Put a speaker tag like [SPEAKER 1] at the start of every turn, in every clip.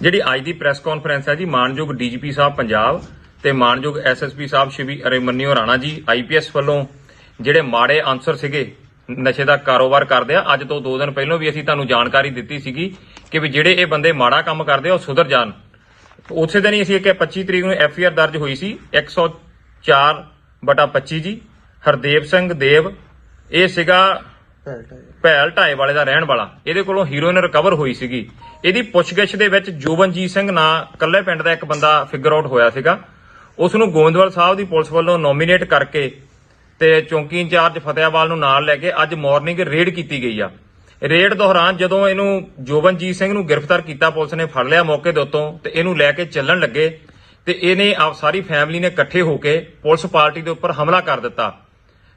[SPEAKER 1] ਜਿਹੜੀ ਅੱਜ ਦੀ press conference ਹੈ ਜੀ, ਮਾਨਯੋਗ ਡੀਜੀਪੀ ਸਾਹਿਬ ਪੰਜਾਬ ਤੇ ਮਾਨਯੋਗ ਐਸਐਸਪੀ ਸਾਹਿਬ ਸ਼੍ਰੀ ਅਰੇਮਨਿਓ ਰਾਣਾ ਜੀ ਆਈਪੀਐਸ ਵੱਲੋਂ ਜਿਹੜੇ ਮਾੜੇ ਆਨਸਰ ਸੀਗੇ, ਨਸ਼ੇ ਦਾ ਕਾਰੋਬਾਰ ਕਰਦੇ ਆ, ਅੱਜ ਤੋਂ 2 ਦਿਨ ਪਹਿਲਾਂ ਵੀ ਅਸੀਂ ਤੁਹਾਨੂੰ ਜਾਣਕਾਰੀ ਦਿੱਤੀ ਸੀਗੀ ਕਿ ਵੀ ਜਿਹੜੇ ਇਹ ਬੰਦੇ ਮਾੜਾ ਕੰਮ ਕਰਦੇ ਆ, ਉਹ ਸੁਧਰ ਜਾਣ। ਉਸੇ ਦਿਨ ਹੀ ਅਸੀਂ ਇੱਕ 25 ਤਰੀਕ ਨੂੰ ਐਫਆਈਆਰ ਦਰਜ ਹੋਈ ਸੀ 104 ਬਟਾ 25 ਜੀ, ਹਰਦੇਵ ਸਿੰਘ ਦੇਵ, ਇਹ ਸੀਗਾ ਭੈਲ ਢਾਏ ਵਾਲੇ। ਦਾ ਰਹਿਣ ਵਾਲਾ। ਇਹਦੇ ਕੋਲੋਂ ਹੀਰੋਇਨ ਰਿਕਵਰ ਹੋਈ ਸੀਗੀ। ਇਹਦੀ ਪੁੱਛਗਿੱਛ ਦੇ ਵਿੱਚ ਜੋਬਨਜੀਤ ਸਿੰਘ ਨਾਂ ਕੱਲੇ ਪਿੰਡ ਦਾ ਇੱਕ ਬੰਦਾ ਫਿਗਰ ਆਊਟ ਹੋਇਆ ਸੀਗਾ। ਉਸ ਨੂੰ ਗੋਇੰਦਵਾਲ ਸਾਹਿਬ ਦੀ ਪੁਲਿਸ ਵੱਲੋਂ ਨੋਮੀਨੇਟ ਕਰਕੇ ਤੇ ਚੌਂਕੀ ਇੰਚਾਰਜ ਫਤਿਆਵਾਲ ਨੂੰ ਨਾਲ ਲੈ ਕੇ ਅੱਜ ਮਾਰਨਿੰਗ ਰੇਡ ਕੀਤੀ ਗਈ ਆ। ਰੇਡ ਦੌਰਾਨ ਜਦੋਂ ਇਹਨੂੰ ਜੋਬਨਜੀਤ ਸਿੰਘ ਨੂੰ ਗ੍ਰਿਫਤਾਰ ਕੀਤਾ, ਪੁਲਿਸ ਨੇ ਫੜ ਲਿਆ ਮੌਕੇ ਦੇ ਉੱਤੋਂ ਤੇ ਇਹਨੂੰ ਲੈ ਕੇ ਚੱਲਣ ਲੱਗੇ ਤੇ ਇਹਨੇ ਆਪ ਸਾਰੀ ਫੈਮਿਲੀ ਨੇ ਇਕੱਠੇ ਹੋ ਕੇ ਪੁਲਿਸ ਪਾਰਟੀ ਦੇ ਉੱਪਰ ਹਮਲਾ ਕਰ ਦਿੱਤਾ।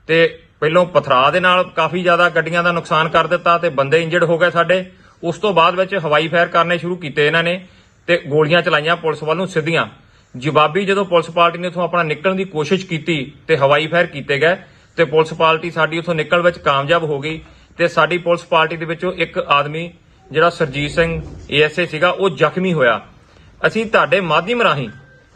[SPEAKER 1] ਤੇ ਪਹਿਲੋਂ ਪਥਰਾ ਦੇ ਨਾਲ ਕਾਫੀ ਜ਼ਿਆਦਾ ਗੱਡੀਆਂ ਦਾ ਨੁਕਸਾਨ ਕਰ ਦਿੱਤਾ ਤੇ ਬੰਦੇ ਇੰਜਰਡ ਹੋ ਗਏ ਸਾਡੇ। ਉਸ ਤੋਂ ਬਾਅਦ ਵਿੱਚ ਹਵਾਈ ਫਾਇਰ ਕਰਨੇ ਸ਼ੁਰੂ ਕੀਤੇ ਇਹਨਾਂ ਨੇ ਤੇ ਗੋਲੀਆਂ ਚਲਾਈਆਂ ਪੁਲਿਸ ਵੱਲ ਨੂੰ ਸਿੱਧੀਆਂ। ਜਵਾਬੀ ਜਦੋਂ ਪੁਲਿਸ ਪਾਰਟੀ ਨੇ ਉਥੋਂ ਆਪਣਾ ਨਿਕਲਣ ਦੀ ਕੋਸ਼ਿਸ਼ ਕੀਤੀ ਤੇ ਹਵਾਈ ਫਾਇਰ ਕੀਤੇ ਗਏ ਤੇ ਪੁਲਿਸ ਪਾਰਟੀ ਸਾਡੀ ਉਥੋਂ ਨਿਕਲਣ ਵਿੱਚ ਕਾਮਯਾਬ ਹੋ ਗਈ ਤੇ ਸਾਡੀ ਪੁਲਿਸ ਪਾਰਟੀ ਦੇ ਵਿੱਚੋਂ ਇੱਕ ਆਦਮੀ ਜਿਹੜਾ ਸਰਜੀਤ ਸਿੰਘ ਏਐਸਏ ਸੀਗਾ, ਉਹ ਜ਼ਖਮੀ ਹੋਇਆ। ਅਸੀਂ ਤੁਹਾਡੇ ਮਾਧਿਅਮ ਰਾਹੀਂ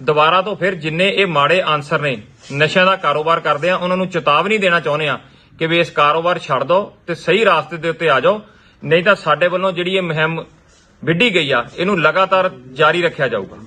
[SPEAKER 1] ਦੁਬਾਰਾ ਤੋਂ ਫਿਰ ਜਿੰਨੇ ਇਹ ਮਾੜੇ ਆਨਸਰ ਨੇ, ਨਸ਼ਿਆਂ ਦਾ ਕਾਰੋਬਾਰ ਕਰਦੇ ਆ, ਉਹਨਾਂ ਨੂੰ ਚੇਤਾਵਨੀ ਦੇਣਾ ਚਾਹੁੰਦੇ ਆ ਕਿ ਵੀ ਇਸ ਕਾਰੋਬਾਰ ਛੱਡ ਦਿਓ ਤੇ ਸਹੀ ਰਾਸਤੇ ਦੇ ਉੱਤੇ ਆ ਜਾਓ, ਨਹੀਂ ਤਾਂ ਸਾਡੇ ਵੱਲੋਂ ਜਿਹੜੀ ਇਹ ਮੁਹਿੰਮ ਵਿੱਢੀ ਗਈ ਆ, ਇਹਨੂੰ ਲਗਾਤਾਰ ਜਾਰੀ ਰੱਖਿਆ ਜਾਊਗਾ।